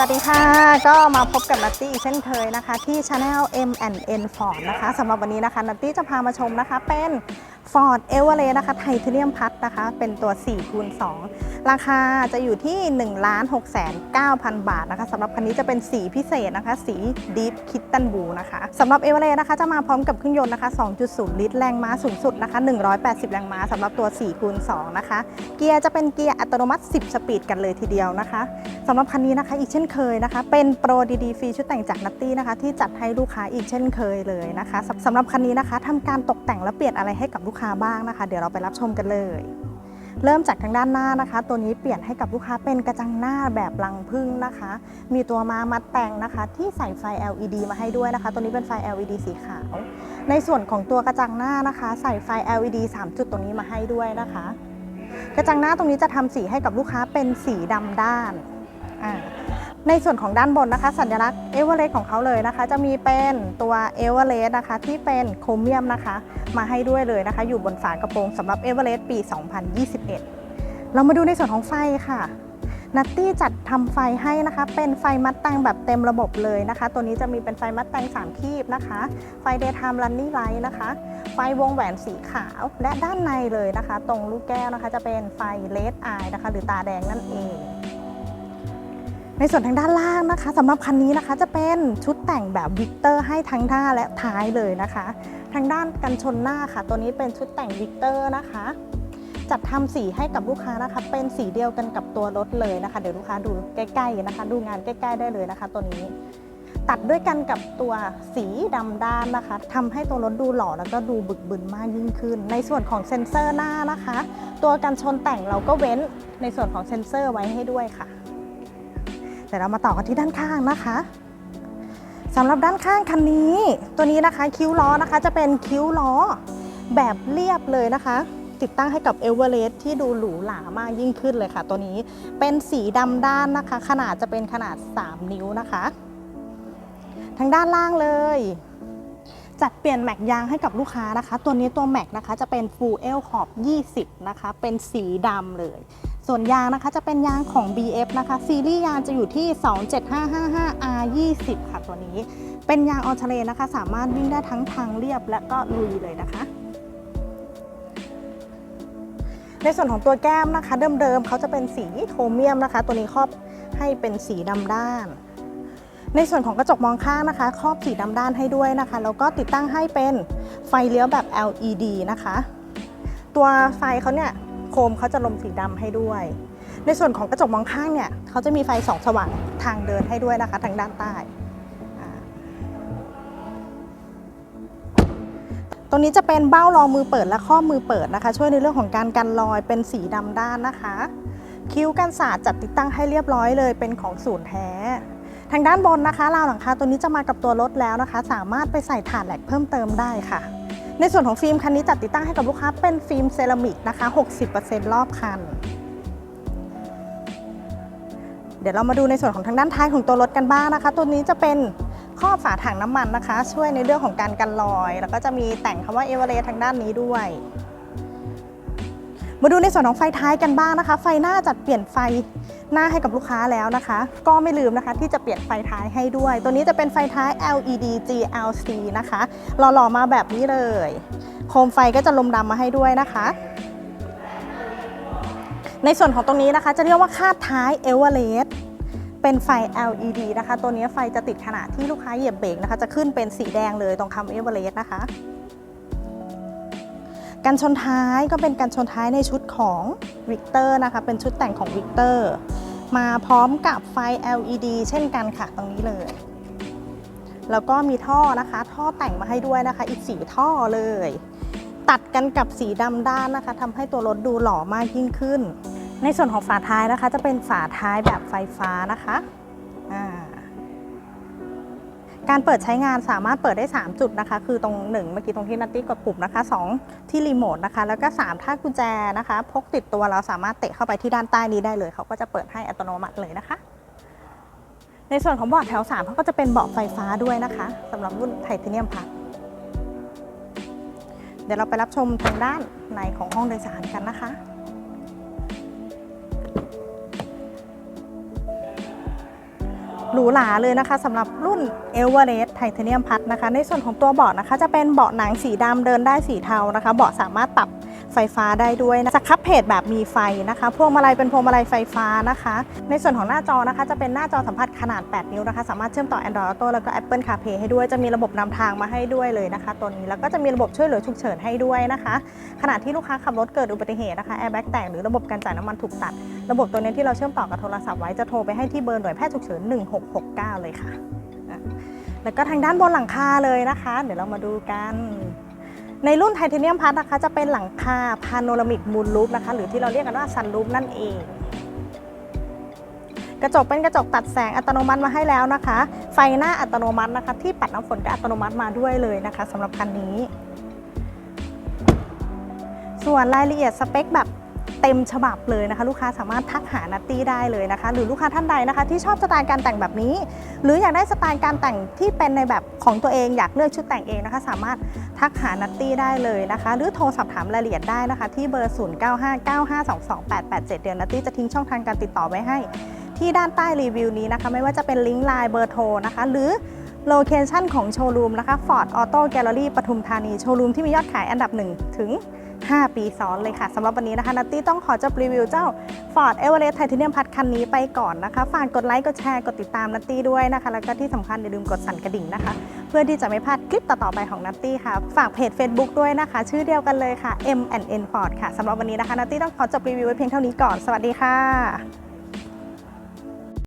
วัสดีค่ะ ก็มาพบกับนัตตี้เช่นเคยนะคะ ที่ Channel M&N Ford นะคะสำหรับวันนี้นะคะนัตตี้จะพามาชมนะคะเป็น Ford e v e r e s t นะคะไทเทเนียมพัทนะคะ เป็นตัว4คูณ2ราคาจะอยู่ที่ 1 6 9 0 0 0 บาทนะคะสำหรับคันนี้จะเป็นสีพิเศษนะคะ สี Deep Kitten Blue นะคะสำหรับ e v e r e s t นะคะจะมาพร้อมกับเครื่องยนต์นะคะ 2.0 ลิตรแรงม้าสูงสุดนะคะ 180 แรงม้าสำหรับตัว4คูณ2นะคะ เกียร์จะเป็นเกียร์อัตโนมัติ 10 สปีดกันเลยทีเดียวนะคะสำหรับคันนี้นะคะอีกเช่นเคยนะคะ เป็นโปรดีๆฟรีชุดแต่งจากนัตตี้นะคะที่จัดให้ลูกค้าอีกเช่นเคยเลยนะคะสำหรับคันนี้นะคะทำการตกแต่งและเปลี่ยนอะไรให้กับลูกค้าบ้างนะคะ เดี๋ยวเราไปรับชมกันเลย เริ่มจากทางด้านหน้านะคะ ตัวนี้เปลี่ยนให้กับลูกค้าเป็นกระจังหน้าแบบรังพึ่งนะคะ มีตัวมามัดแต่งนะคะ ที่ใส่ไฟ LED มาให้ด้วยนะคะ ตัวนี้เป็นไฟ LED สีขาว ในส่วนของตัวกระจังหน้านะคะ ใส่ไฟ LED 3 จุดตรงนี้มาให้ด้วยนะคะ กระจังหน้าตรงนี้จะทำสีให้กับลูกค้าเป็นสีดำด้านอ่า ในส่วนของด้านบนนะคะ สัญลักษณ์เอเวอเรสต์ของเขาเลยนะคะ จะมีเป็นตัวเอเวอเรสต์นะคะ ที่เป็นโครเมียมนะคะ มาให้ด้วยเลยนะคะ อยู่บนฝากระโปรงสำหรับเอเวอเรสต์ปี 2021 เรามาดูในส่วนของไฟค่ะนัตตี้จัดทำไฟให้นะคะ เป็นไฟมัดแตงแบบเต็มระบบเลยนะคะ ตัวนี้จะมีเป็นไฟมัดแตง3คีบนะคะ ไฟ daytime running light นะคะ ไฟวงแหวนสีขาวและด้านในเลยนะคะ ตรงลูกแก้วนะคะ จะเป็นไฟ red eye นะคะ หรือตาแดงนั่นเอง ในส่วนทางด้านล่างนะคะสำหรับคันนี้นะคะจะเป็นชุดแต่งแบบวิกเตอร์ให้ทั้งหน้าและท้ายเลยนะคะ ทางด้านกันชนหน้าค่ะ ตัวนี้เป็นชุดแต่งวิกเตอร์นะคะ จัดทำสีให้กับลูกค้านะคะ เป็นสีเดียวกันกับตัวรถเลยนะคะ เดี๋ยวลูกค้าดูใกล้ๆนะคะ ดูงานใกล้ๆได้เลยนะคะ ตัวนี้ตัดด้วยกันกับตัวสีดำด้านนะคะทำให้ตัวรถดูหล่อแล้วก็ดูบึกบึนมากยิ่งขึ้น ในส่วนของเซ็นเซอร์หน้านะคะ ตัวกันชนแต่งเราก็เว้นในส่วนของเซ็นเซอร์ไว้ให้ด้วยค่ะ เดี๋ยวเรามาต่อกันที่ด้านข้างนะคะสำหรับด้านข้างคันนี้ ตัวนี้นะคะคิ้วล้อนะคะ จะเป็นคิ้วล้อแบบเรียบเลยนะคะ ติดตั้งให้กับเอเวอเรสต์ที่ดูหรูหรามากยิ่งขึ้นเลยค่ะ ตัวนี้เป็นสีดำด้านนะคะ ขนาดจะเป็นขนาด 3 นิ้วนะคะ ทางด้านล่างเลย จัดเปลี่ยนแม็กยางให้กับลูกค้านะคะ ตัวนี้ตัวแม็กนะคะจะเป็น Full L ขอบ 20 นะคะ เป็นสีดำเลย ส่วนยางนะคะจะเป็นยางของ BF นะคะ ซีรีส์ยางจะอยู่ที่ 27555 R 20 ค่ะตัวนี้ เป็นยางออทะเลนะคะ สามารถวิ่งได้ทั้งทางเรียบและก็ลุยเลยนะคะ ในส่วนของตัวแก้มนะคะ เดิมๆเขาจะเป็นสีโครเมียมนะคะ ตัวนี้ครอบให้เป็นสีดำด้านในส่วนของกระจกมองข้างนะคะ ครอบสีดำด้านให้ด้วยนะคะ แล้วก็ติดตั้งให้เป็นไฟเลี้ยวแบบ LED นะคะ ตัวไฟเขาเนี่ย โคมเขาจะลมสีดำให้ด้วย ในส่วนของกระจกมองข้างเนี่ยเขาจะมีไฟสองสว่างทางเดินให้ด้วยนะคะทางด้านใต้ตรงนี้จะเป็นเบ้ารองมือเปิดและข้อมือเปิดนะคะ ช่วยในเรื่องของการกันรอยเป็นสีดำด้านนะคะ คิ้วกันสาดจัดติดตั้งให้เรียบร้อยเลยเป็นของศูนย์แท้ ทางด้านบนนะคะราวหลังคาตัวนี้จะมากับตัวรถแล้วนะคะ สามารถไปใส่ถ่านแหลกเพิ่มเติมได้ค่ะ ในส่วนของฟิล์มคันนี้จัดติดตั้งให้กับลูกค้าเป็นฟิล์มเซรามิกนะคะ 60%รอบคัน เดี๋ยวเรามาดูในส่วนของทางด้านท้ายของตัวรถกันบ้างนะคะ ตัวนี้จะเป็นครอบฝาถังน้ำมันนะคะ ช่วยในเรื่องของการกันรอย แล้วก็จะมีแต่งคำว่าเอเวอเรสทางด้านนี้ด้วย มาดูในส่วนของไฟท้ายกันบ้างนะคะ ไฟหน้าจัดเปลี่ยนไฟ หน้าให้กับลูกค้าแล้วนะคะ ก็ไม่ลืมนะคะที่จะเปลี่ยนไฟท้ายให้ด้วย ตัวนี้จะเป็นไฟท้าย LED GLC นะคะหล่อๆมาแบบนี้เลย โคมไฟก็จะลมดำมาให้ด้วยนะคะในส่วนของตรงนี้นะคะจะเรียกว่าคาดท้ายเอเวอเรสเป็นไฟ LED นะคะ ตัวนี้ไฟจะติดขณะที่ลูกค้าเหยียบเบรกนะคะ จะขึ้นเป็นสีแดงเลยตรงคำเอเวอเรสนะคะ กันชนท้ายก็เป็นกันชนท้ายในชุดของวิกเตอร์นะคะ เป็นชุดแต่งของวิกเตอร์ มาพร้อมกับไฟ LED เช่นกันค่ะตรงนี้เลย แล้วก็มีท่อนะคะ ท่อแต่งมาให้ด้วยนะคะ อีกสีท่อเลย ตัดกันกับสีดำด้านนะคะทำให้ตัวรถดูหล่อมากยิ่งขึ้น ในส่วนของฝาท้ายนะคะ จะเป็นฝาท้ายแบบไฟฟ้านะคะ การเปิดใช้งานสามารถเปิดได้ 3 จุดนะคะ คือตรง 1 เมื่อกี้ตรงที่นัตตี้กดปุ่มนะคะ 2 ที่รีโมทนะคะ แล้วก็ 3 ถ้ากุญแจนะคะ พกติดตัวเราสามารถเตะเข้าไปที่ด้านใต้นี้ได้เลย เขาก็จะเปิดให้อัตโนมัติเลยนะคะ ในส่วนของเบาะแถว3เขาก็จะเป็นเบาะไฟฟ้าด้วยนะคะสำหรับรุ่นไทเทเนียมพัทเดี๋ยวเราไปรับชมทางด้านในของห้องโดยสารกันนะคะ หรูหราเลยนะคะสำหรับรุ่น e v e r e s t Titanium Plus นะคะ ในส่วนของตัวเบาะนะคะ จะเป็นเบาะหนังสีดำเดินได้สีเทานะคะ เบาะสามารถปรับไฟฟ้าได้ด้วยนะสครับเพจแบบมีไฟนะคะ พวงมาลัยเป็นพวงมาลัยไฟฟ้านะคะ ในส่วนของหน้าจอนะคะจะเป็นหน้าจอสัมผัสขนาด 8 นิ้วนะคะ สามารถเชื่อมต่อ Android Auto แล้วก็ Apple CarPlay ให้ด้วย จะมีระบบนำทางมาให้ด้วยเลยนะคะ ตัวนี้ แล้วก็จะมีระบบช่วยเหลือฉุกเฉินให้ด้วยนะคะ ขณะที่ลูกค้าขับรถเกิดอุบัติเหตุนะคะ แอร์แบ็กแตกหรือระบบการจ่ายน้ำมันถูกตัด ระบบตัวนี้ที่เราเชื่อมต่อกับโทรศัพท์ไว้จะโทรไปให้ที่เบอร์หน่วยแพทย์ฉุกเฉิน 1669 เลยค่ะ แล้วก็ทางด้านบนหลังคาเลยนะคะ เดี๋ยวเรามาดูกัน ในรุ่นไทเทเนียมพัทนะคะ จะเป็นหลังคาพาโนรามิกมูลลูปนะคะ หรือที่เราเรียกกันว่าซันลูปนั่นเอง กระจกเป็นกระจกตัดแสงอัตโนมัติมาให้แล้วนะคะ ไฟหน้าอัตโนมัตินะคะ ที่ปัดน้ำฝนก็อัตโนมัติมาด้วยเลยนะคะสำหรับคันนี้ ส่วนรายละเอียดสเปคแบบ เต็มฉบับเลยนะคะ ลูกค้าสามารถทักหานัตตี้ได้เลยนะคะ หรือลูกค้าท่านใดนะคะ ที่ชอบสไตล์การแต่งแบบนี้ หรืออยากได้สไตล์การแต่งที่เป็นในแบบของตัวเองอยากเลือกชุดแต่งเองนะคะ สามารถทักหานัตตี้ได้เลยนะคะ หรือโทรสอบถามรายละเอียดได้นะคะ ที่เบอร์ 0959522887 เดือนนัตตี้จะทิ้งช่องทางการติดต่อไว้ให้ ที่ด้านใต้รีวิวนี้นะคะ ไม่ว่าจะเป็นลิงก์ไลน์เบอร์โทรนะคะ หรือโลเคชันของโชว์รูมนะคะ Ford Auto Gallery ปทุมธานี โชว์รูมที่มียอดขายอันดับ 1 ถึง 5 ปีซ้อนเลยค่ะสำหรับวันนี้นะคะนัตตี้ต้องขอจบรีวิวเจ้า Ford Everest Titanium พัดคันนี้ไปก่อนนะคะ ฝากกดไลค์ กดแชร์ กดติดตามนัตตี้ด้วยนะคะ แล้วก็ที่สำคัญอย่าลืมกดสั่นกระดิ่งนะคะ เพื่อที่จะไม่พลาดคลิปต่อๆไปของนัตตี้ค่ะ ฝากเพจ Facebook ด้วยนะคะ ชื่อเดียวกันเลยค่ะ M N Ford ค่ะสำหรับวันนี้นะคะนัตตี้ต้องขอจบรีวิวไว้เพียงเท่านี้ก่อน สวัสดีค่ะ